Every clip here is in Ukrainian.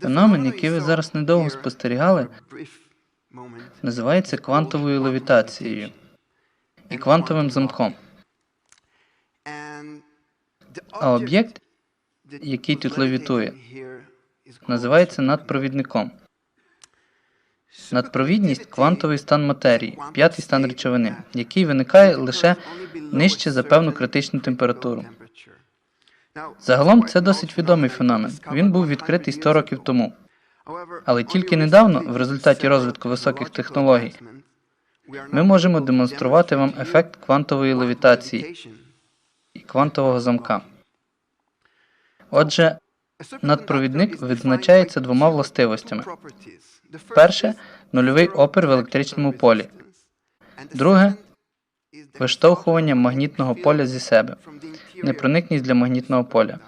Феномен, який ви зараз недовго спостерігали, називається квантовою левітацією і квантовим замком. А об'єкт, який тут левітує, називається надпровідником. Надпровідність квантовий стан матерії, п'ятий стан речовини, який виникає лише нижче за певну критичну температуру. Загалом це досить відомий феномен. Він був відкритий 100 років тому. Але тільки недавно, в результаті розвитку високих технологій, ми можемо демонструвати вам ефект квантової левітації і квантового замка. Отже, надпровідник відзначається двома властивостями. Перше нульовий опір в електричному полі. Друге виштовхування магнітного поля зі себе, непроникність для магнітного поля.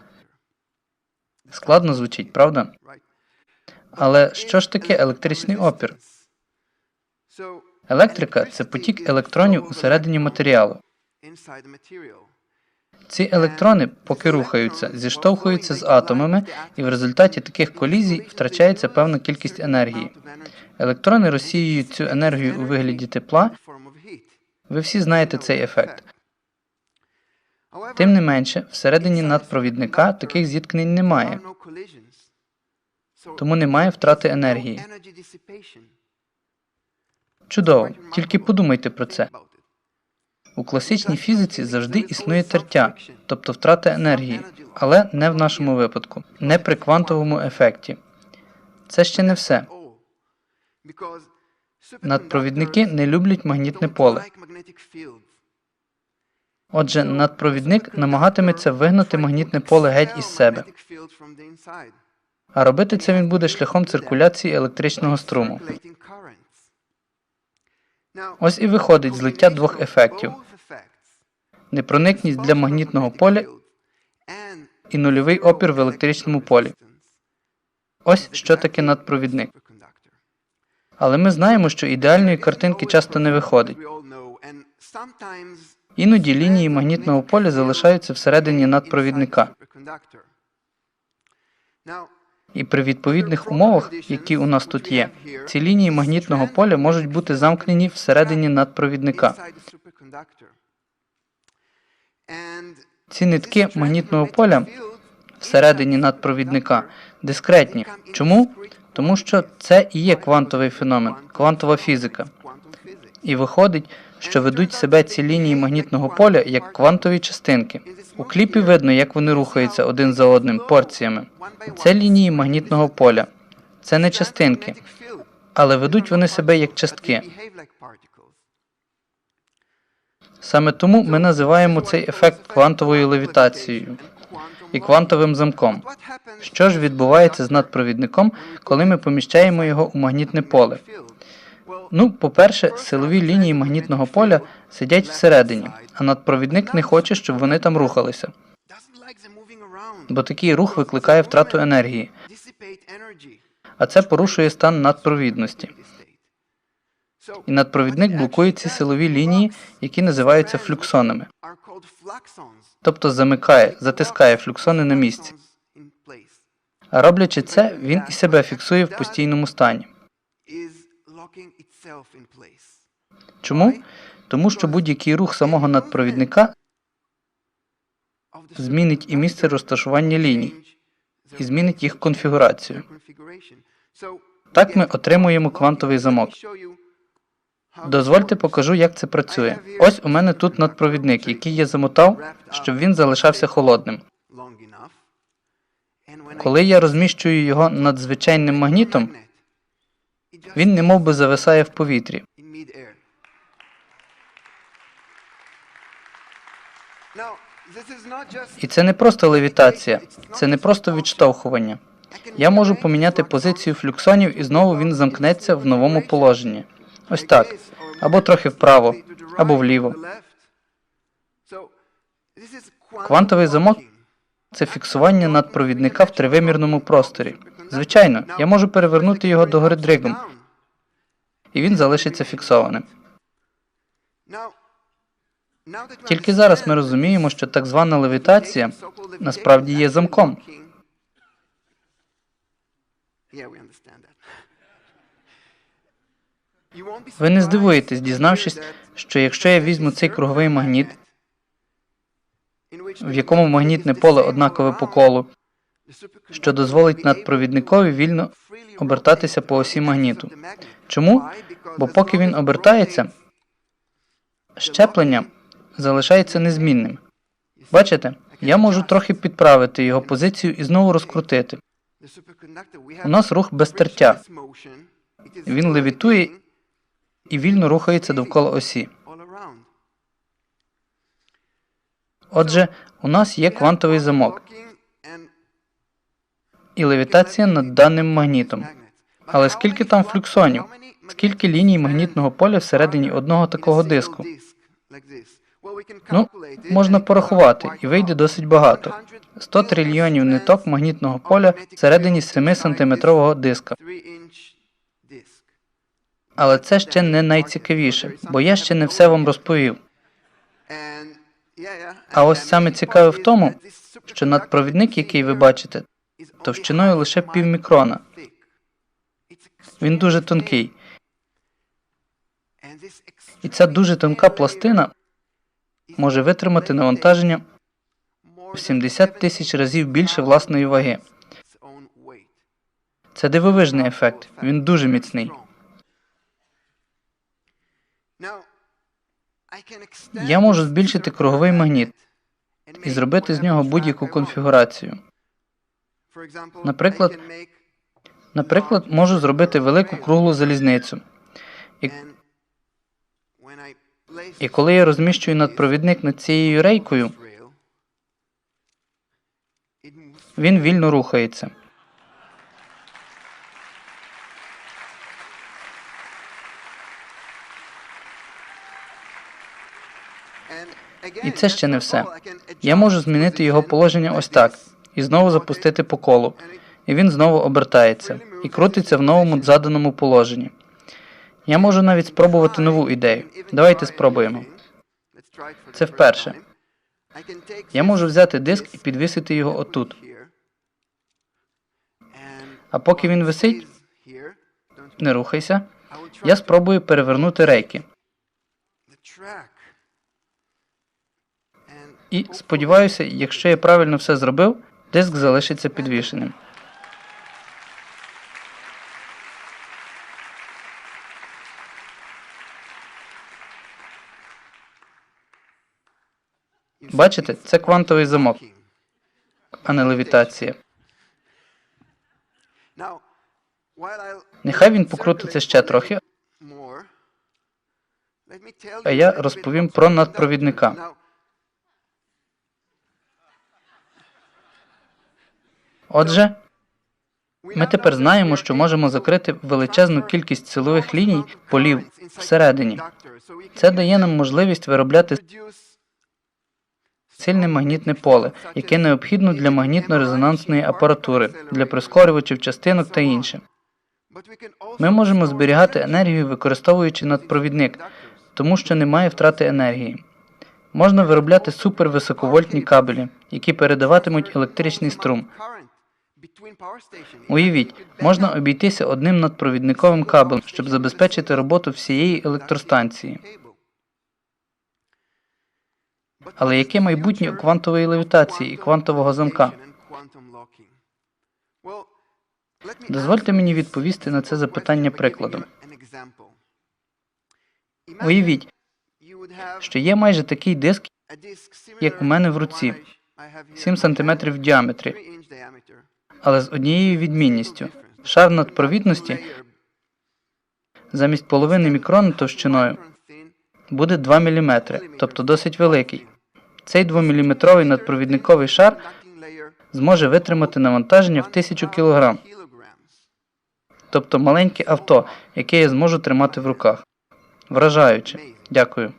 Складно звучить, правда? Але що ж таке електричний опір? Електрика це потік електронів усередині матеріалу. Ці електрони, поки рухаються, зіштовхуються з атомами, і в результаті таких колізій втрачається певна кількість енергії. Електрони розсіюють цю енергію у вигляді тепла. Ви всі знаєте цей ефект. Тим не менше, всередині надпровідника таких зіткнень немає, тому немає втрати енергії. Чудово, тільки подумайте про це. У класичній фізиці завжди існує тертя, тобто втрата енергії, але не в нашому випадку, не при квантовому ефекті. Це ще не все. Надпровідники не люблять магнітне поле. Отже, надпровідник намагатиметься вигнати магнітне поле геть із себе. А робити це він буде шляхом циркуляції електричного струму. Ось і виходить злиття двох ефектів: непроникність для магнітного поля і нульовий опір в електричному полі. Ось що таке надпровідник. Але ми знаємо, що ідеальної картинки часто не виходить. Іноді лінії магнітного поля залишаються всередині надпровідника. І при відповідних умовах, які у нас тут є, ці лінії магнітного поля можуть бути замкнені всередині надпровідника. Ці нитки магнітного поля всередині надпровідника дискретні. Чому? Тому що це і є квантовий феномен, квантова фізика. І виходить, що ведуть себе ці лінії магнітного поля як квантові частинки. У кліпі видно, як вони рухаються один за одним порціями. Це лінії магнітного поля. Це не частинки, але ведуть вони себе як частки. Саме тому ми називаємо цей ефект квантовою левітацією і квантовим замком. Що ж відбувається з надпровідником, коли ми поміщаємо його у магнітне поле? Ну, по-перше, силові лінії магнітного поля сидять всередині, а надпровідник не хоче, щоб вони там рухалися. Бо такий рух викликає втрату енергії, а це порушує стан надпровідності. І надпровідник блокує ці силові лінії, які називаються флюксонами, тобто замикає, затискає флюксони на місці. А роблячи це, він і себе фіксує в постійному стані. Чому? Тому що будь-який рух самого надпровідника змінить і місце розташування ліній, і змінить їх конфігурацію. Так ми отримуємо квантовий замок. Дозвольте покажу, як це працює. Ось у мене тут надпровідник, який я замотав, щоб він залишався холодним. Коли я розміщую його над звичайним магнітом, він немов би зависає в повітрі. І це не просто левітація, це не просто відштовхування. Я можу поміняти позицію флюксонів і знову він замкнеться в новому положенні. Ось так. Або трохи вправо, або вліво. Квантовий замок це фіксування надпровідника в тривимірному просторі. Звичайно, я можу перевернути його догори дригом, і він залишиться фіксованим. Тільки зараз ми розуміємо, що так звана левітація насправді є замком. Ви не здивуєтесь, дізнавшись, що якщо я візьму цей круговий магніт, в якому магнітне поле однакове по колу, що дозволить надпровідникові вільно обертатися по осі магніту. Чому? Бо поки він обертається, щеплення залишається незмінним. Бачите, я можу трохи підправити його позицію і знову розкрутити. У нас рух без тертя. Він левітує і вільно рухається довкола осі. Отже, у нас є квантовий замок і левітація над даним магнітом. Але скільки там флюксонів? Скільки ліній магнітного поля всередині одного такого диску? Ну, можна порахувати, і вийде досить багато. 100 трильйонів ниток магнітного поля всередині 7-сантиметрового диска. Але це ще не найцікавіше, бо я ще не все вам розповів. А ось саме цікаве в тому, Що надпровідник, який ви бачите, товщиною лише півмікрона. Він дуже тонкий. І ця дуже тонка пластина може витримати навантаження в 70 тисяч разів більше власної ваги. Це дивовижний ефект. Він дуже міцний. Я можу збільшити круговий магніт і зробити з нього будь-яку конфігурацію. Наприклад, Наприклад, можу зробити велику круглу залізницю. І, і коли я розміщую надпровідник над цією рейкою, він вільно рухається. І це ще не все. Я можу змінити його положення ось так, і знову запустити по колу. І він знову обертається і крутиться в новому заданому положенні. Я можу навіть спробувати нову ідею. Давайте спробуємо. Це вперше. Я можу взяти диск і підвісити його отут. А поки він висить, не рухайся. Я спробую перевернути рейки. І сподіваюся, якщо я правильно все зробив, диск залишиться підвішеним. Бачите, це квантовий замок, а не левітація. Нехай він покрутиться ще трохи, а я розповім про надпровідника. Отже, ми тепер знаємо, що можемо закрити величезну кількість силових ліній полів всередині. Це дає нам можливість виробляти сильне магнітне поле, яке необхідно для магнітно-резонансної апаратури, для прискорювачів частинок та інше. Ми можемо зберігати енергію, використовуючи надпровідник, тому що немає втрати енергії. Можна виробляти супервисоковольтні кабелі, які передаватимуть електричний струм. Уявіть, можна обійтися одним надпровідниковим кабелем, щоб забезпечити роботу всієї електростанції. Але яке майбутнє у квантової левітації і квантового замка? Дозвольте мені відповісти на це запитання прикладом. Уявіть, що є майже такий диск, як у мене в руці, 7 см в діаметрі, але з однією відмінністю. Шар надпровідності замість половини мікрона товщиною буде 2 мм, тобто досить великий. Цей 2-мм надпровідниковий шар зможе витримати навантаження в 1000 кг, тобто маленьке авто, яке я зможу тримати в руках. Вражаюче. Дякую.